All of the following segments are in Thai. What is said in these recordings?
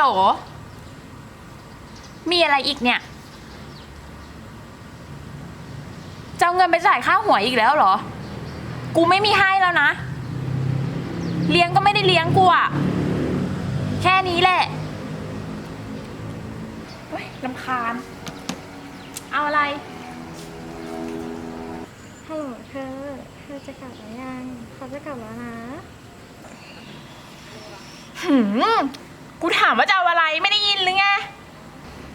โหล มีอะไรอีกเนี่ย จะเอาเงินไปจ่ายค่าหวยอีกแล้วเหรอ กูไม่มีให้แล้วนะ เลี้ยงก็ไม่ได้เลี้ยงกูอะแค่นี้แหละเฮ้ยลำคาญ เอาอะไร ฮัลโหลเธอ เธอจะกลับหรือยัง เขาจะกลับแล้วนะ หืม กูถามว่าจะเอาอะไรไม่ได้ยินหรือไง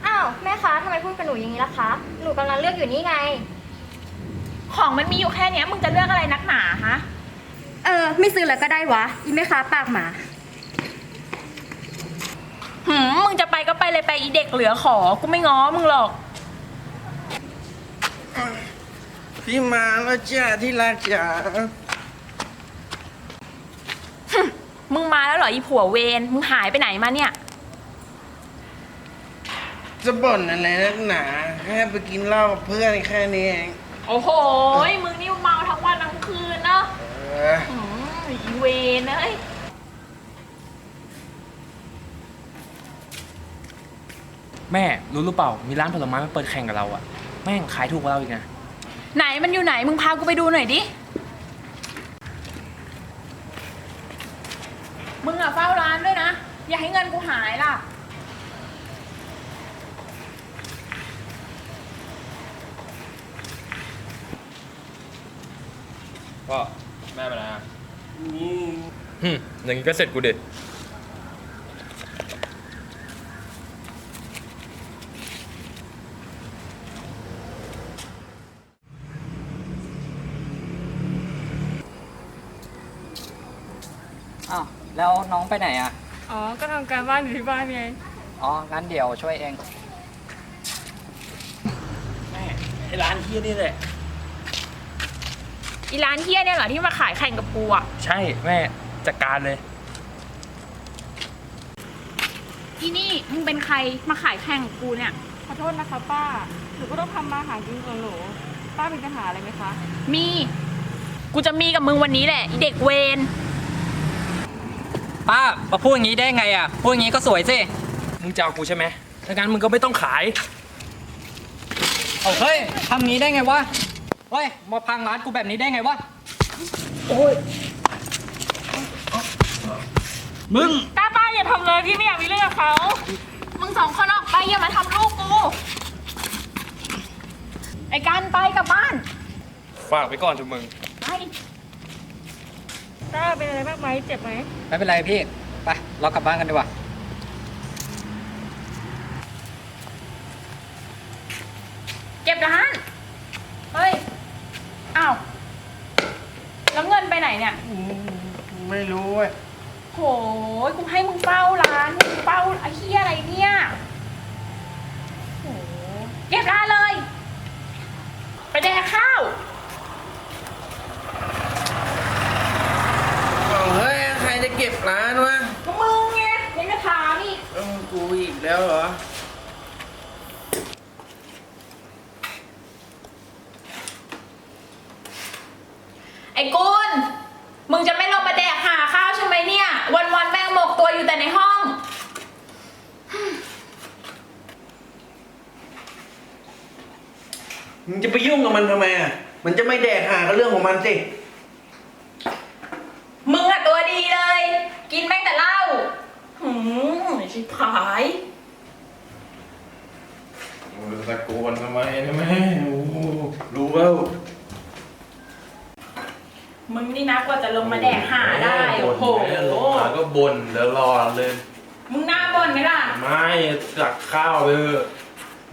อ้าวแม่คะทำไมพูดกับหนูอย่างนี้ล่ะคะ หนูกำลังเลือกอยู่นี่ไง ของมันมีอยู่แค่เนี้ยมึงจะเลือกอะไรนักหนาฮะ เออ ไม่ซื้อแล้วก็ได้วะอีแม่ค้าปากหมา หืมมึงจะไปก็ไปเลยไปอีเด็กเหลือขอ กูไม่ง้อมึงหรอก พี่มาแล้วจ้าที่รักจ๋า มึงมาแล้วเหรออีผัวเวรมึงหายไปไหนมาเนี่ย จะบ่นอะไรนักหนาแค่ไปกินเหล้ากับเพื่อนแค่นี้เองโอ้โหมึงนี่เมาทั้งวันทั้งคืนเนาะเออหืมอีเวรเอ้ยแม่รู้หรือเปล่า มีร้านผลไม้มาเปิดแข่งกับเราอะแม่งขายถูกกว่าเราอีกนะไหนมันอยู่ไหนมึงพากูไปดูหน่อยดิ มึงอะเฝ้าร้านด้วยนะ อย่าให้เงินกูหายล่ะ ก็แม่ไปนะฮึอย่างนี้ก็เสร็จกูเด็ แล้วน้องไปไหนอะ อ๋อ ก็ทำการบ้านอยู่ที่บ้านไง อ๋อ งั้นเดี๋ยวช่วยเอง แม่ไอ้ร้านที่นี่แหละ อีร้านเฮียเนี่ยเหรอที่มาขายแข่งกับกูอะใช่แม่จัดการเลย อีนี่มึงเป็นใครมาขายแข่งกับกูเนี่ย ขอโทษนะคะป้า หนูก็ต้องทำมาหากินของหนู ป้ามีปัญหาอะไรไหมคะ มี กูจะมีกับมึงวันนี้แหละอีเด็กเวร ป้ามาพูดอย่างนี้ได้ไงอะ พูดอย่างนี้ก็สวยสิ มึงจะเอากูใช่ไหมถ้างั้นมึงก็ไม่ต้องขาย เอาเฮ้ยทำงี้ได้ไงวะ เฮ้ย มาพังร้านกูแบบนี้ได้ไงวะมึงป้าป้าอย่าทำเลยพี่ไม่อยากมีเรื่องกับเขา มึงสองคนออกไปอย่ามาทำลูกกู ไอ้การไปกลับบ้าน ฝากไปก่อนเถอะมึง ไปป้าเป็นอะไรบ้างไหมเจ็บไหมไม่เป็นไรพี่ ไป เรากลับบ้านกันดีกว่าเก็บร้านเฮ้ย อ้าว แล้วเงินไปไหนเนี่ย ไม่รู้เว้ย โหยกูให้มึงเฝ้าร้านมึงเฝ้าไอ้เหี้ยอะไรเนี่ยโหเก็บร้านเลย ไปแดกข้าว เอาเฮ้ย ใครจะเก็บร้านวะ ก็มึงไงยังจะถามอีก เออกูอีกแล้วเหรอ ไอ้กุลมึงจะไม่ลงมาแดกหาข้าวใช่ไหมเนี่ย วันวันๆแม่งหมกตัวอยู่แต่ในห้อง มึงจะไปยุ่งกับมันทำไมอะ มันจะไม่แดกหาก็เรื่องของมันสิ มึงอะตัวดีเลย กินแม่งแต่เหล้าหืมชิบหาย มึง ตะโกนทำไมนะแม่โอ้โหรู้แล้วมึงนี่นะกว่าจะลงมาแดกหาได้ โอ้โหมาก็บ่นแล้วรอเลย มึงหน้าบ่นไหมล่ะ ไม่ตักข้าวไปเถอะ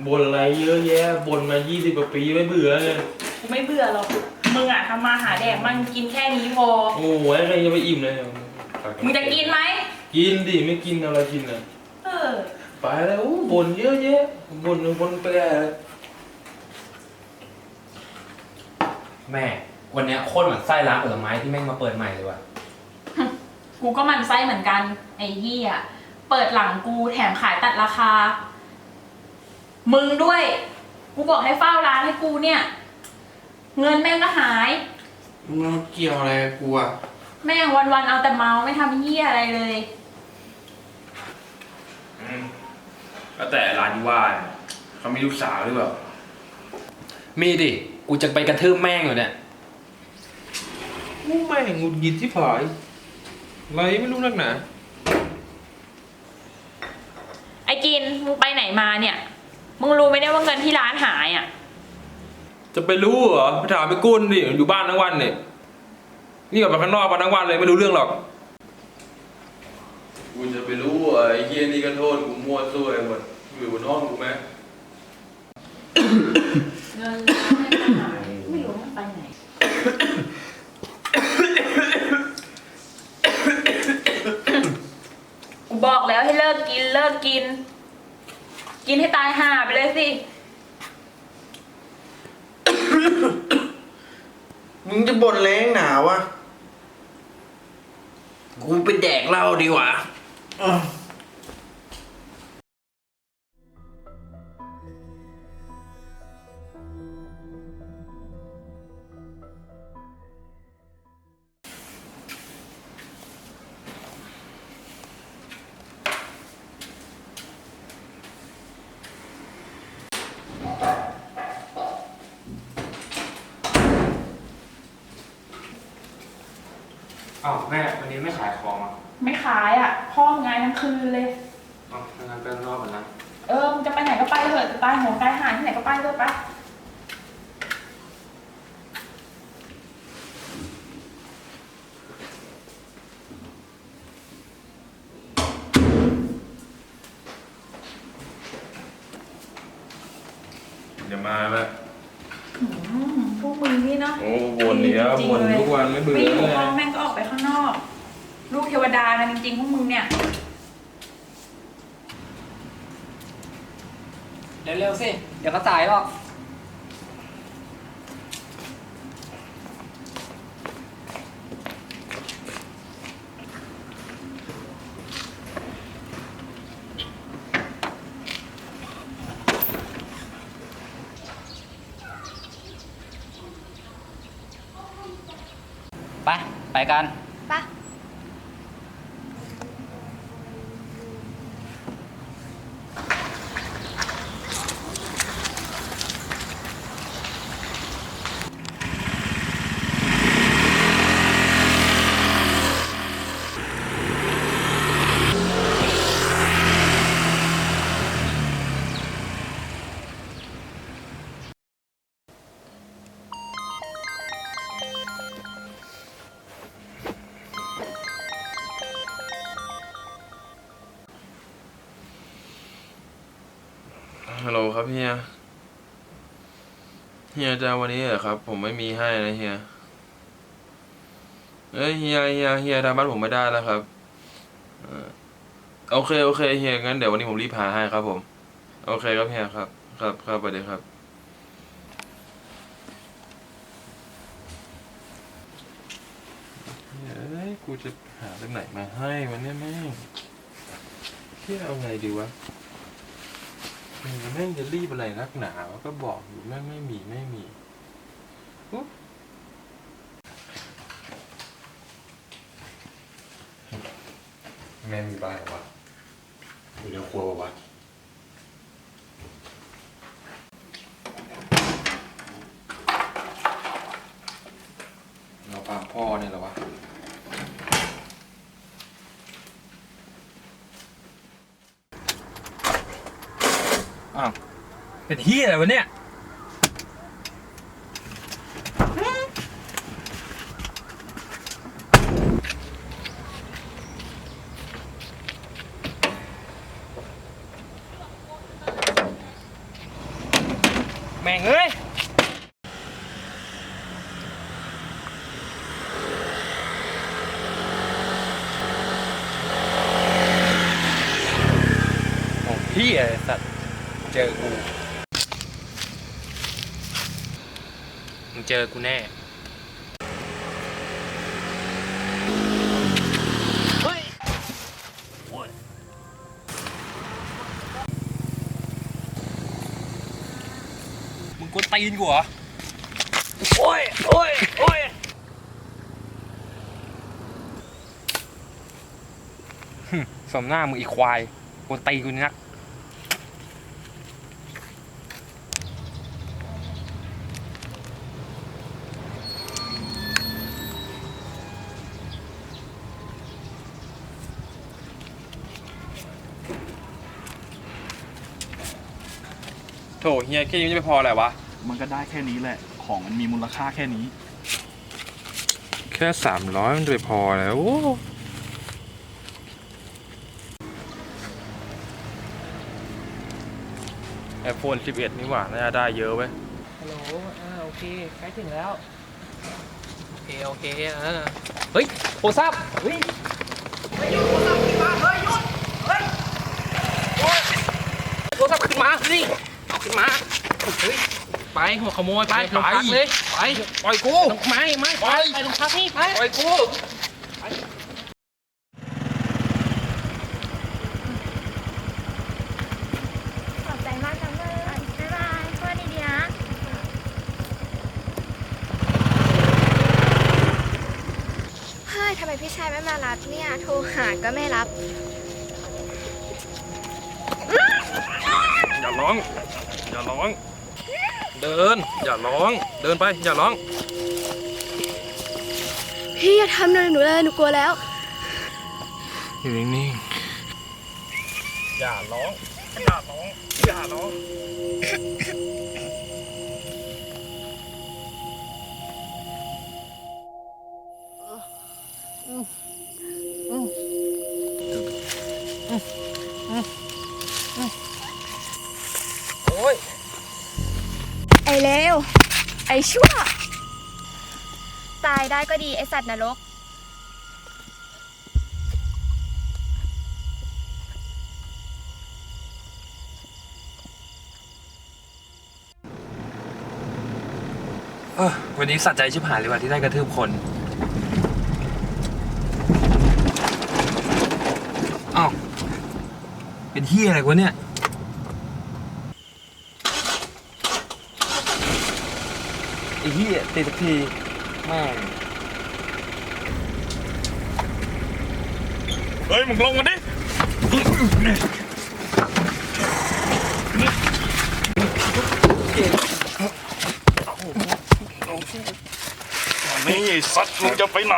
บ่นอะไรเยอะแยะบ่นมา 20กว่าปีไม่เบื่อเลย กูไม่เบื่อหรอก มึงอะทำมาหาแดกมันกินแค่นี้พอ โอ้ยใครจะไปอิ่มเลยมึงจะกินไหม กินดิไม่กินอะไรกินอะเออ ไปแล้วโอ้บ่นเยอะแยะบ่นบ่นไปเลยแม่วันเนี้ยโคตรเหมือนไส้ร้านผลไม้ที่แม่งมาเปิดใหม่เลยว่ะกูก็หมันไส้เหมือนกัน ไอ้เหี้ยเปิดหลังกูแถมขายตัดราคา มึงด้วย กูบอกให้เฝ้าร้านให้กูเนี่ย เงินแม่งก็หาย มึงเอาเกี่ยวอะไรกับกูอะแม่งวันๆเอาแต่เมาไม่ทำเหี้ยอะไรเลยก็ แต่ร้านที่ว่าเนี่ยเขามีลูกสาวหรือเปล่า มีดิ กูจะไปกระทืบแม่งอยู่เนี่ยกูแม่งหงุดหงิดที่ผายอะไรไม่รู้นักหนาไอ้กินมึงไปไหนมาเนี่ย มึงรู้ไหมเนี่ยว่าเงินที่ร้านหายอะ จะไปรู้เหรอไปถามไปกุ้นดิอยู่บ้านทั้งวันเนี่ยนี่ออกไปข้างนอกมาทั้งวันเลยไม่รู้เรื่องหรอก กูจะไปรู้เหรอไอ้เฮียนี่ก็โทษกูมั่วซั่วไปหมดอยู่บนห้องกูไหมเงินร้านแม่งก็หายไม่รู้มันไปไหนกูบอกแล้วให้เลิกกินเลิกกิน กินให้ตายห่าไปเลยสิ มึงจะบ่นแรงหนาวะ กูไปแดกเหล้าดีกว่า อ้าวแม่วันนี้ไม่ขายของอะ ไม่ขายอะ พ่อมึงงานทั้งคืนเลยอ้าวงั้นไปข้างนอกก่อนนะเออมึงจะไปไหนก็ไปเถอะจะตายหัวตายหายที่ไหนก็ไปเถอะไปอย่ามาไหมอืมพวกมึงนี่เนาะโอ้บ่นเนี้ยจริงๆบ่นเลยทุกวันไม่เบื่อไม่อยู่เลยห้องแม่ง ทวดากันจริงๆพวกมึงเนี่ยเร็วๆสิ เดี๋ยวก็สายหรอก ไป ไปกัน ฮัลโหลครับเฮีย เฮียจะเอาวันนี้เหรอครับ ผมไม่มีให้นะเฮีย เอ้ยเฮียเฮียเฮียทำบ้านผมไม่ได้แล้วครับเออโอเคโอเคเฮียงั้นเดี๋ยววันนี้ผมรีบหาให้ครับผม โอเคครับเฮียครับ ครับครับสวัสดีครับ เฮ้ยกูจะหาจากไหนมาให้มันนี่ยแม่งเฮียเอาไงดีวะ แม่งแม่งจะรีบอะไรนักหนาวก็บอกอยู่แม่งไม่มีไม่มีแม่มีบ้านหรอวะอยู่ในครัววะเราปามพ่อเนี่ยเหรอวะ อ้าว เป็นที่อะไรวะเนี่ยแม่งเอ้ย โอ้พี่ไอ้สัตว์ เจอ กูมึงเจอกูแน่มึงกวนตีนกูเหรอ โอ้ย โอ้ย โอ้ยสมหน้ามึงอีกควายกวนตีนกูนี่นัก โถเฮียแค่นี้จะไม่พอแหละวะ มันก็ได้แค่นี้แหละ ของมันมีมูลค่าแค่นี้ แค่สามร้อยมันจะไปพอแล้วโอ้ไอโฟน11 นี่หว่าน่าจะได้เยอะเว้ยฮัลโหล อ่า โอเค ใกล้ถึงแล้ว โอเค โอเคอ่าเฮ้ยโทรศัพท์เฮ้ยโทรศัพท์ขึ้นมา เฮ้ยเอา ขึ้นมาเฮ้ยไปหัวขโมยไปลงพักเลยไปปล่อยกูไม่ไม่ไปไปลงพักนี่ไปปล่อยกูขอบใจมากนะเพื่อนบ๊ายบายเพื่อนดีๆนะเฮ้ยทำไมพี่ชายไม่มารับเนี่ยโทรหาก็ไม่รับ ร้อง อย่าร้อง เดิน อย่าร้อง เดินไป อย่าร้อง พี่อย่าทำเลยหนูเลยหนูกลัวแล้ว อยู่นิ่งๆอย่าร้อง อย่าร้อง อย่าร้อง เลว ไอ้ชั่ว ตายได้ก็ดี ไอ้สัตว์นรก เออวันนี้สัใจชิบหายเลยว่ะที่ได้กระทืบคนอ้าวเป็นที่อะไรวะเนี่ย ไอ้ เฮียติดสักทีแม่งเฮ้ยมึงลงมาดินี่สัตว์มึงจะไปไหน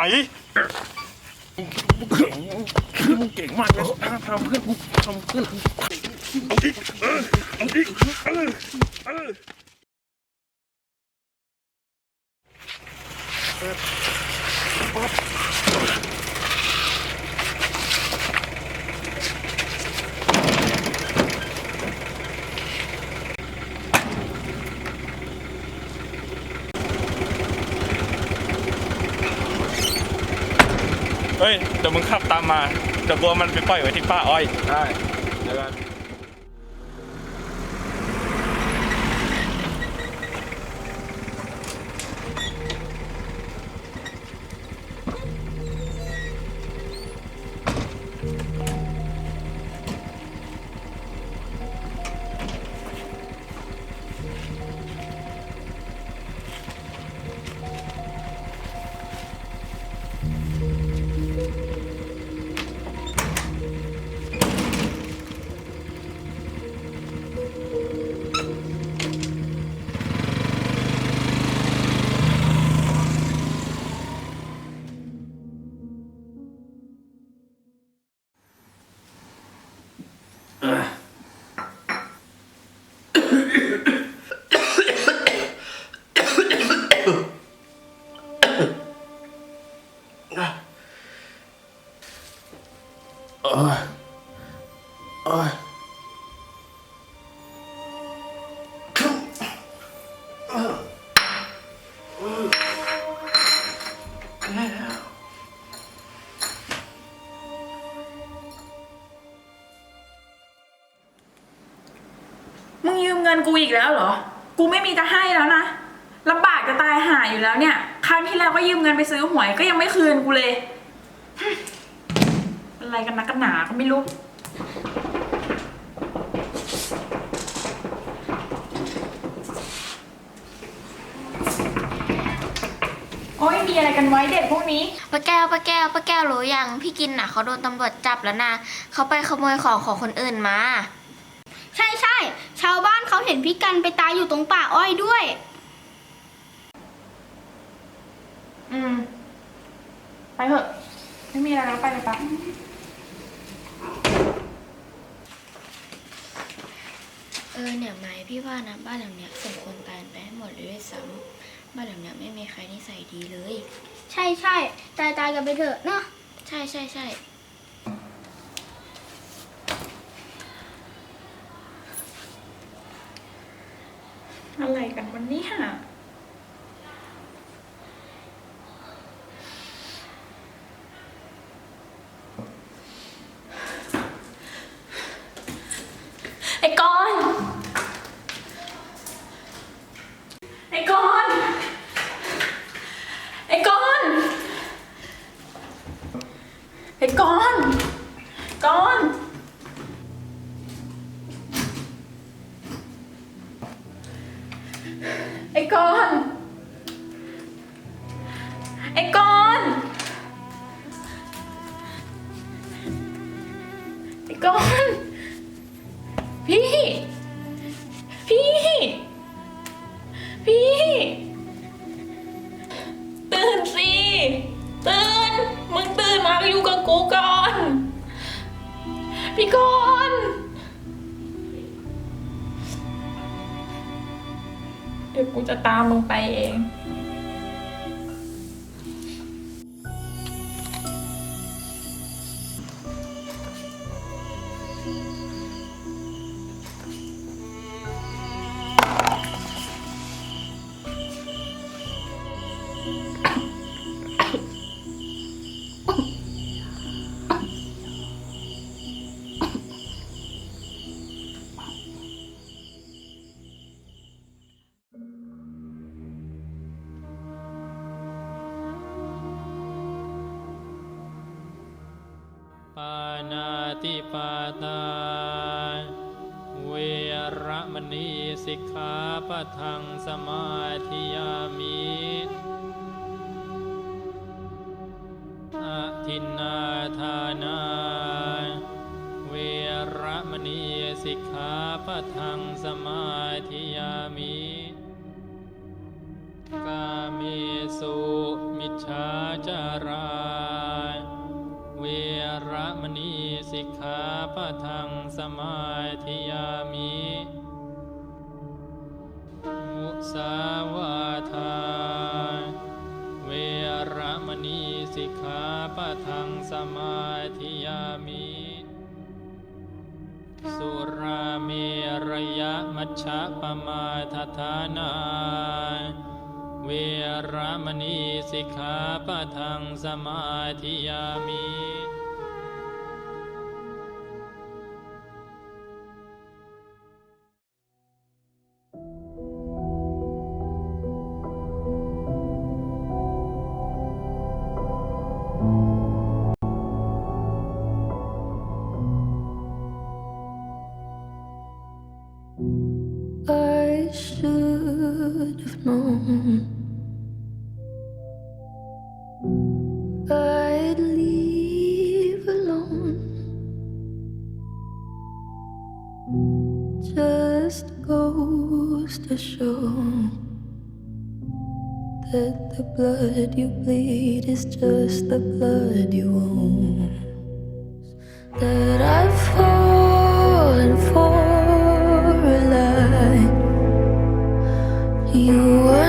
มึงเก่งมากเลยทำเพื่อนทำเพื่อนเอาดิเอาดิเออเออ เฮ้ย เดี๋ยวมึงขับตามมา เดี๋ยวกลัวมันไปปล่อยไว้ที่ป้าอ้อย ได้ เดี๋ยวกัน มึงยืมเงินกูอีกแล้วเหรอ กูไม่มีจะให้แล้วนะลำบากจะตายหาอยู่แล้วเนี่ย ครั้งที่แล้วก็ยืมเงินไปซื้อหวยก็ยังไม่คืนกูเลย อะไรกันนักกันหนาก็ไม่รู้ โอ้ยมีอะไรกันไว้เด็กพวกนี้ ป้าแก้วป้าแก้วป้าแก้วรู้ยัง พี่กินน่ะเขาโดนตำรวจจับแล้วนะเขาไปขโมยของของคนอื่นมา ใช่ใช่ชาวบ้านเขาเห็นพี่กันไปตายอยู่ตรงป่าอ้อยด้วย อืม ไปเถอะ ไม่มีอะไรแล้วไปเลยปะเออเนี่ยไม้พี่ว่านะบ้านหลังเนี้ยสมควรตายไปให้หมดเลยด้วยซ้ำบ้านหลังเนี้ยไม่มีใครนิสัยดีเลย ใช่ใช่ตายตายกันไปเถอะเนาะใช่ใช่ใช่ อะไรกัน วันนี้ กูก่อน พี่กอนเดี๋ยวกูจะตามมึงไปเอง ติปาตา เวระมณีสิกขาปะทังสมาธิยามิอทินนาทานา เวระมณีสิกขาปะทังสมาธิยามิกาเมสุมิจฉาจารา สมาธิยามิมุสาวาทา เวรมณีสิกขาปะทังสมาธิยามิ สุราเมรยะมัชฌะปมาทฐานาเวรมณีสิกขาปะทังสมาธิยามิ blood you bleed is just the blood you own. That I've fallen for a lie. You were